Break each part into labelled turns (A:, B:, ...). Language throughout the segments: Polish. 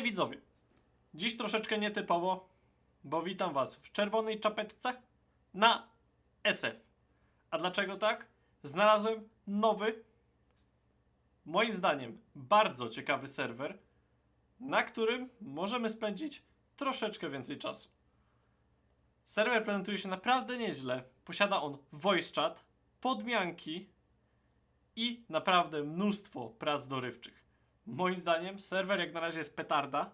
A: Hej widzowie! Dziś troszeczkę nietypowo, bo witam was w czerwonej czapeczce na SF. A dlaczego tak? Znalazłem nowy, moim zdaniem bardzo ciekawy serwer, na którym możemy spędzić troszeczkę więcej czasu. Serwer prezentuje się naprawdę nieźle. Posiada on voice chat, podmianki i naprawdę mnóstwo prac dorywczych. Moim zdaniem serwer jak na razie jest petarda,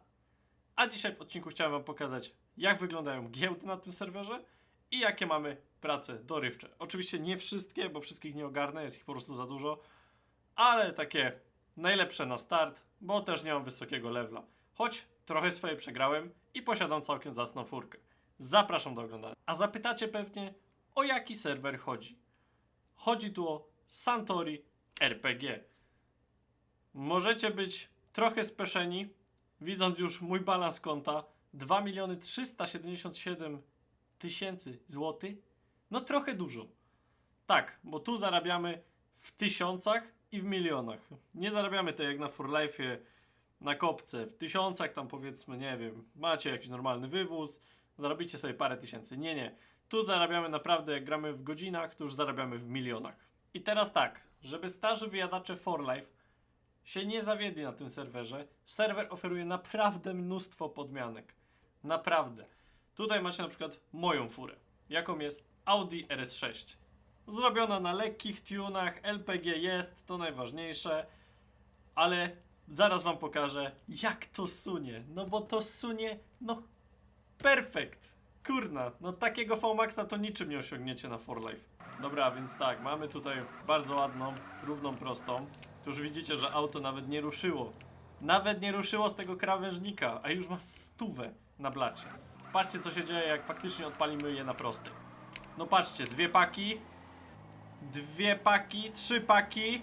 A: a dzisiaj w odcinku chciałem wam pokazać jak wyglądają giełdy na tym serwerze i jakie mamy prace dorywcze. Oczywiście nie wszystkie, bo wszystkich nie ogarnę, jest ich po prostu za dużo, ale takie najlepsze na start, bo też nie mam wysokiego levela. Choć trochę swoje przegrałem i posiadam całkiem zacną furkę. Zapraszam do oglądania. A zapytacie pewnie, o jaki serwer chodzi. Chodzi tu o Santori RPG. Możecie być trochę speszeni, widząc już mój balans konta 2 miliony 377 tysięcy złotych. No trochę dużo. Tak, bo tu zarabiamy w tysiącach i w milionach. Nie zarabiamy tak jak na Furlife'ie na kopce. W tysiącach tam powiedzmy, nie wiem, macie jakiś normalny wywóz, zarobicie sobie parę tysięcy. Nie, nie. Tu zarabiamy naprawdę, jak gramy w godzinach, to już zarabiamy w milionach. I teraz tak, żeby starzy wyjadacze Forlife się nie zawiedli na tym serwerze, serwer oferuje naprawdę mnóstwo podmianek. Naprawdę. Tutaj macie na przykład moją furę, jaką jest Audi RS6. Zrobiona na lekkich tunach, LPG jest, to najważniejsze, ale zaraz wam pokażę, jak to sunie. No bo to sunie, no perfekt. Kurna, no takiego VMAXa to niczym nie osiągniecie na 4Life. Dobra, więc tak, mamy tutaj bardzo ładną, równą, prostą. Tu już widzicie, że auto nawet nie ruszyło. Nawet nie ruszyło z tego krawężnika, a już ma stówę na blacie. Patrzcie, co się dzieje, jak faktycznie odpalimy je na prostej. No patrzcie, dwie paki, dwie paki, trzy paki,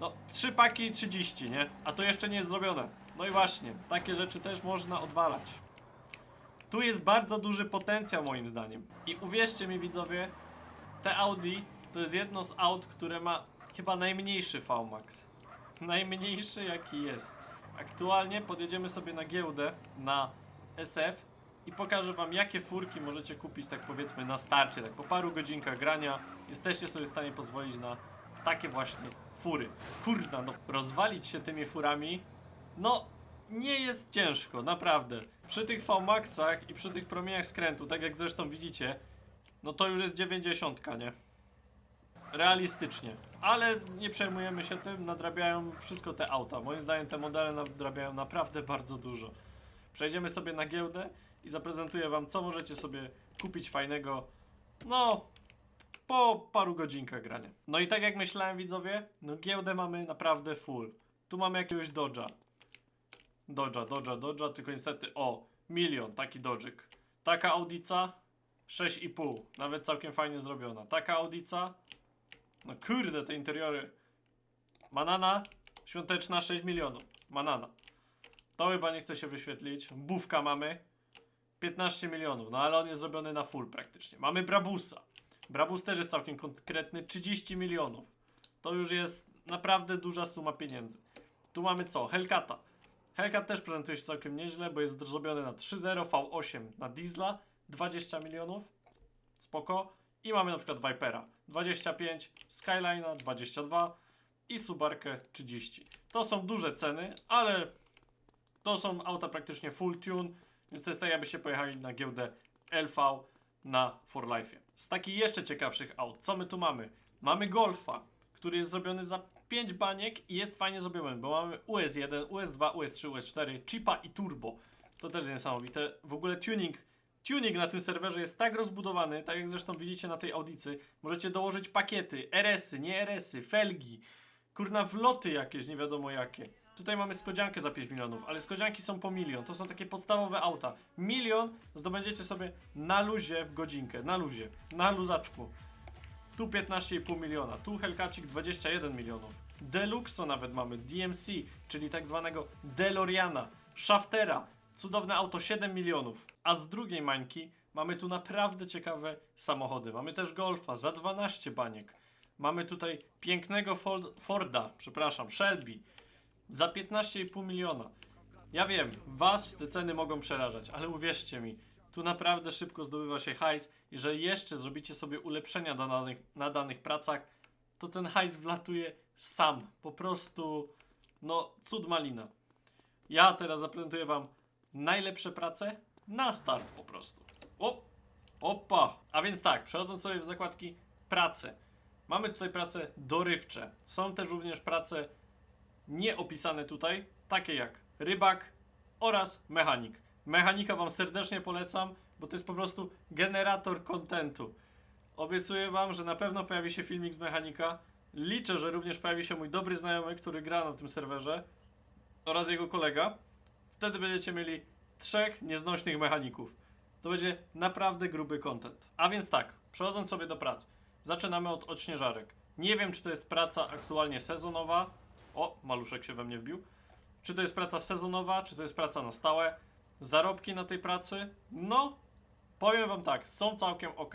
A: no trzy paki i 30, nie? A to jeszcze nie jest zrobione. No i właśnie, takie rzeczy też można odwalać. Tu jest bardzo duży potencjał moim zdaniem. I uwierzcie mi widzowie, te Audi to jest jedno z aut, które ma chyba najmniejszy VMAX. Najmniejszy jaki jest. Aktualnie podjedziemy sobie na giełdę na SF i pokażę wam jakie furki możecie kupić tak powiedzmy na starcie, tak po paru godzinkach grania jesteście sobie w stanie pozwolić na takie właśnie fury. Kurna, no rozwalić się tymi furami, no nie jest ciężko, naprawdę. Przy tych VMAXach i przy tych promieniach skrętu, tak jak zresztą widzicie, no to już jest 90, nie? Realistycznie. Ale nie przejmujemy się tym, nadrabiają wszystko te auta. Moim zdaniem te modele nadrabiają naprawdę bardzo dużo. Przejdziemy sobie na giełdę i zaprezentuję wam, co możecie sobie kupić fajnego, no, po paru godzinkach grania. No i tak jak myślałem, widzowie, no giełdę mamy naprawdę full. Tu mamy jakiegoś Dodge'a. Dodge'a, Dodge'a, Dodge'a, tylko niestety, o, milion, taki Dodżyk. Taka Audica, 6,5, nawet całkiem fajnie zrobiona. Taka Audica, no kurde, te interiory. Manana, świąteczna, 6 milionów. Manana. To chyba nie chce się wyświetlić. Bówka mamy, 15 milionów, no ale on jest zrobiony na full praktycznie. Mamy Brabusa. Brabus też jest całkiem konkretny, 30 milionów. To już jest naprawdę duża suma pieniędzy. Tu mamy co? Hellcata. Hellcat też prezentuje się całkiem nieźle, bo jest zrobiony na 3.0 V8 na diesla, 20 milionów. Spoko. I mamy na przykład Vipera 25, Skyline'a 22 i Subarkę 30. To są duże ceny, ale to są auta praktycznie full tune, więc to jest tak jakbyście pojechali na giełdę LV na For Life. Z takich jeszcze ciekawszych aut, co my tu mamy? Mamy Golfa, który jest zrobiony za 5 baniek i jest fajnie zrobiony, bo mamy US1, US2, US3, US4, chipa i turbo. To też jest niesamowite. W ogóle tuning, tuning na tym serwerze jest tak rozbudowany, tak jak zresztą widzicie na tej audicy. Możecie dołożyć pakiety, RS-y, nie RS-y, felgi, kurna wloty jakieś, nie wiadomo jakie. Tutaj mamy Skodziankę za 5 milionów, ale Skodzianki są po milion. To są takie podstawowe auta. Milion zdobędziecie sobie na luzie w godzinkę, na luzie, na luzaczku. Tu 15,5 miliona, tu Hellcacik 21 milionów. Deluxo nawet mamy, DMC, czyli tak zwanego DeLoreana, Shaftera, cudowne auto 7 milionów. A z drugiej mańki mamy tu naprawdę ciekawe samochody. Mamy też Golfa za 12 baniek. Mamy tutaj pięknego Ford, Forda, przepraszam, Shelby za 15,5 miliona. Ja wiem, was te ceny mogą przerażać, ale uwierzcie mi, tu naprawdę szybko zdobywa się hajs. Jeżeli jeszcze zrobicie sobie ulepszenia na danych, na danych pracach, to ten hajs wlatuje sam. Po prostu, no, cud malina. Ja teraz zaprezentuję wam najlepsze prace na start po prostu. O, opa! A więc tak, przechodząc sobie w zakładki prace. Mamy tutaj prace dorywcze. Są też również prace nieopisane tutaj, takie jak rybak oraz mechanik. Mechanika Wam serdecznie polecam, bo to jest po prostu generator kontentu. Obiecuję Wam, że na pewno pojawi się filmik z mechanika. Liczę, że również pojawi się mój dobry znajomy, który gra na tym serwerze oraz jego kolega. Wtedy będziecie mieli trzech nieznośnych mechaników. To będzie naprawdę gruby content. A więc tak, przechodząc sobie do prac. Zaczynamy od odśnieżarek. Nie wiem, czy to jest praca aktualnie sezonowa. O, maluszek się we mnie wbił. Czy to jest praca sezonowa, czy to jest praca na stałe. Zarobki na tej pracy, no, powiem Wam tak, są całkiem ok.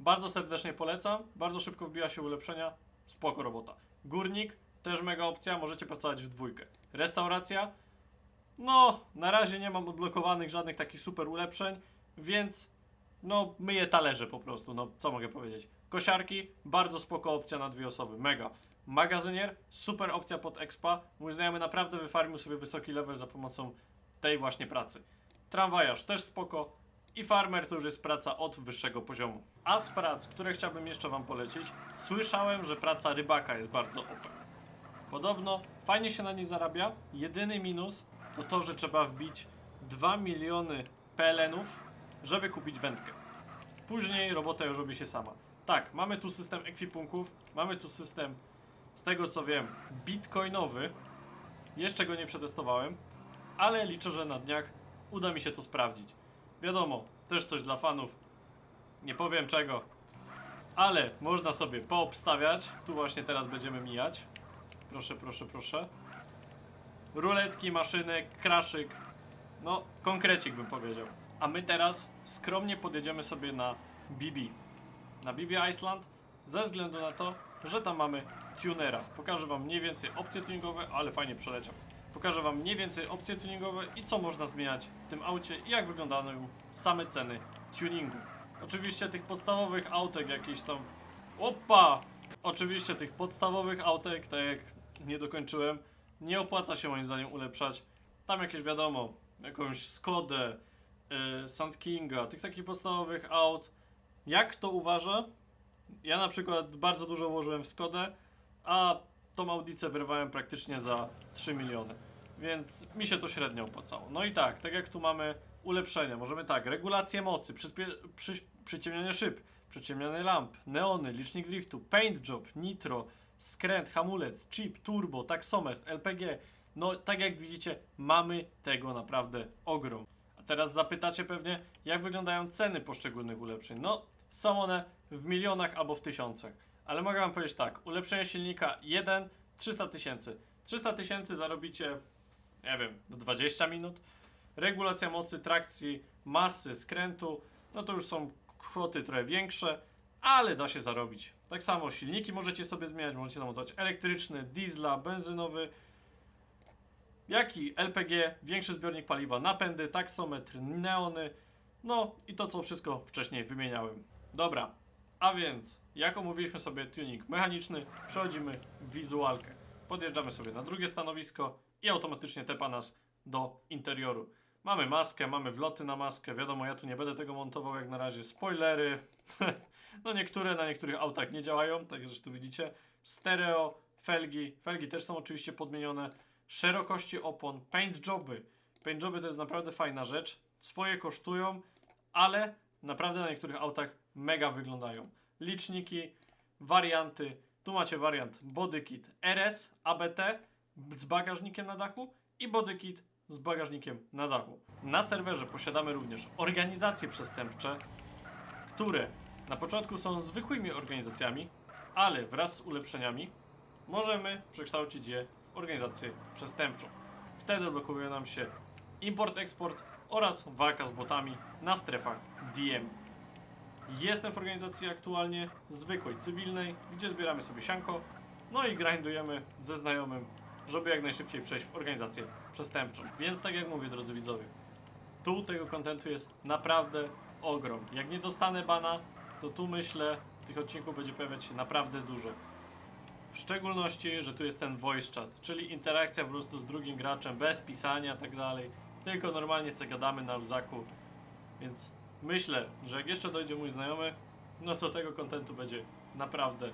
A: Bardzo serdecznie polecam, bardzo szybko wbija się ulepszenia, spoko robota. Górnik, też mega opcja, możecie pracować w dwójkę. Restauracja, no, na razie nie mam odblokowanych żadnych takich super ulepszeń, więc no, myję talerze po prostu, no, co mogę powiedzieć. Kosiarki, bardzo spoko opcja na dwie osoby, mega. Magazynier, super opcja pod expa. Mój znajomy naprawdę wyfarmił sobie wysoki level za pomocą tej właśnie pracy. Tramwajarz też spoko. I farmer to już jest praca od wyższego poziomu. A z prac, które chciałbym jeszcze Wam polecić, słyszałem, że praca rybaka jest bardzo OP. Podobno fajnie się na niej zarabia. Jedyny minus to to, że trzeba wbić 2 miliony PLN-ów, żeby kupić wędkę. Później robota już robi się sama. Tak, mamy tu system ekwipunków, mamy tu system, z tego co wiem, bitcoinowy. Jeszcze go nie przetestowałem, ale liczę, że na dniach uda mi się to sprawdzić. Wiadomo, też coś dla fanów. Nie powiem czego, ale można sobie poobstawiać. Tu właśnie teraz będziemy mijać. Proszę, proszę, proszę. Ruletki, maszyny, kraszyk. No, konkrecik bym powiedział. A my teraz skromnie podjedziemy sobie na BB. Na BB Iceland ze względu na to, że tam mamy tunera. Pokażę wam mniej więcej opcje tuningowe, ale fajnie przeleciał. Pokażę wam mniej więcej opcje tuningowe i co można zmieniać w tym aucie i jak wyglądają same ceny tuningu. Oczywiście tych podstawowych autek jakiś tam... Opa! Oczywiście tych podstawowych autek, tak jak nie dokończyłem, nie opłaca się moim zdaniem ulepszać. Tam jakieś wiadomo, jakąś Skodę, yy, Sand Kinga, tych takich podstawowych aut. Jak kto uważa? Ja na przykład bardzo dużo włożyłem w Skodę, a tą audicę wyrwałem praktycznie za 3 miliony. Więc mi się to średnio opłacało. No i tak, tak jak tu mamy ulepszenia, możemy tak, regulację mocy, przy- przyciemnianie szyb, przyciemnianie lamp, neony, licznik driftu, paint job, nitro, skręt, hamulec, chip, turbo, taksometr, LPG. No tak jak widzicie, mamy tego naprawdę ogrom. A teraz zapytacie pewnie, jak wyglądają ceny poszczególnych ulepszeń. No, są one w milionach albo w tysiącach. Ale mogę wam powiedzieć tak, ulepszenie silnika 1, 300 tysięcy. 300 tysięcy zarobicie, nie wiem, do 20 minut. Regulacja mocy, trakcji, masy, skrętu, no to już są kwoty trochę większe, ale da się zarobić. Tak samo silniki możecie sobie zmieniać, możecie zamontować elektryczny, diesla, benzynowy, jak i LPG, większy zbiornik paliwa, napędy, taksometr, neony, no i to co wszystko wcześniej wymieniałem. Dobra, a więc jak omówiliśmy sobie tuning mechaniczny, przechodzimy w wizualkę. Podjeżdżamy sobie na drugie stanowisko i automatycznie tepa nas do interioru. Mamy maskę, mamy wloty na maskę. Wiadomo, ja tu nie będę tego montował jak na razie. Spoilery. no niektóre na niektórych autach nie działają, tak jak zresztą widzicie. Stereo, felgi. Felgi też są oczywiście podmienione. Szerokości opon, paint joby. Paint joby to jest naprawdę fajna rzecz. Swoje kosztują, ale naprawdę na niektórych autach mega wyglądają. Liczniki, warianty. Tu macie wariant bodykit RS ABT z bagażnikiem na dachu i bodykit z bagażnikiem na dachu. Na serwerze posiadamy również organizacje przestępcze, które na początku są zwykłymi organizacjami, ale wraz z ulepszeniami możemy przekształcić je w organizację przestępczą. Wtedy odblokuje nam się import-eksport oraz walka z botami na strefach DM. Jestem w organizacji aktualnie zwykłej, cywilnej, gdzie zbieramy sobie sianko, no i grindujemy ze znajomym, żeby jak najszybciej przejść w organizację przestępczą. Więc tak jak mówię, drodzy widzowie, tu tego kontentu jest naprawdę ogrom. Jak nie dostanę bana, to tu myślę, tych odcinków będzie pojawiać się naprawdę dużo. W szczególności, że tu jest ten voice chat, czyli interakcja po prostu z drugim graczem, bez pisania tak dalej. Tylko normalnie sobie gadamy na luzaku. Więc myślę, że jak jeszcze dojdzie mój znajomy, no to tego kontentu będzie naprawdę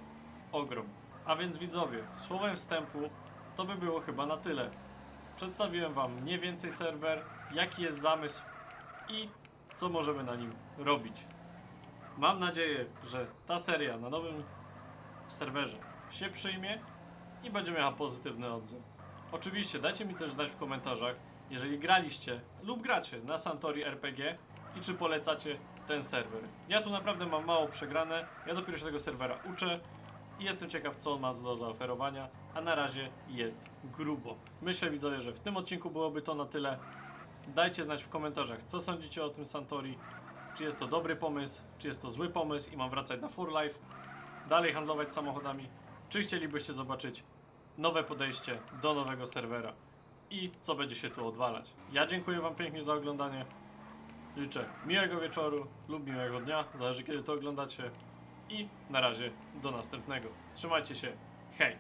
A: ogrom. A więc widzowie, słowem wstępu to by było chyba na tyle. Przedstawiłem Wam mniej więcej serwer, jaki jest zamysł i co możemy na nim robić. Mam nadzieję, że ta seria na nowym serwerze się przyjmie i będzie miała pozytywny odzew. Oczywiście dajcie mi też znać w komentarzach, jeżeli graliście lub gracie na Santori RPG i czy polecacie ten serwer. Ja tu naprawdę mam mało przegrane, ja dopiero się tego serwera uczę jestem ciekaw co on ma do zaoferowania, a na razie jest grubo. Myślę widzowie, że w tym odcinku byłoby to na tyle. Dajcie znać w komentarzach, co sądzicie o tym Santori, czy jest to dobry pomysł, czy jest to zły pomysł i mam wracać na For Life, dalej handlować samochodami, czy chcielibyście zobaczyć nowe podejście do nowego serwera i co będzie się tu odwalać. Ja dziękuję Wam pięknie za oglądanie. Życzę miłego wieczoru lub miłego dnia, zależy kiedy to oglądacie. I na razie do następnego. Trzymajcie się. Hej!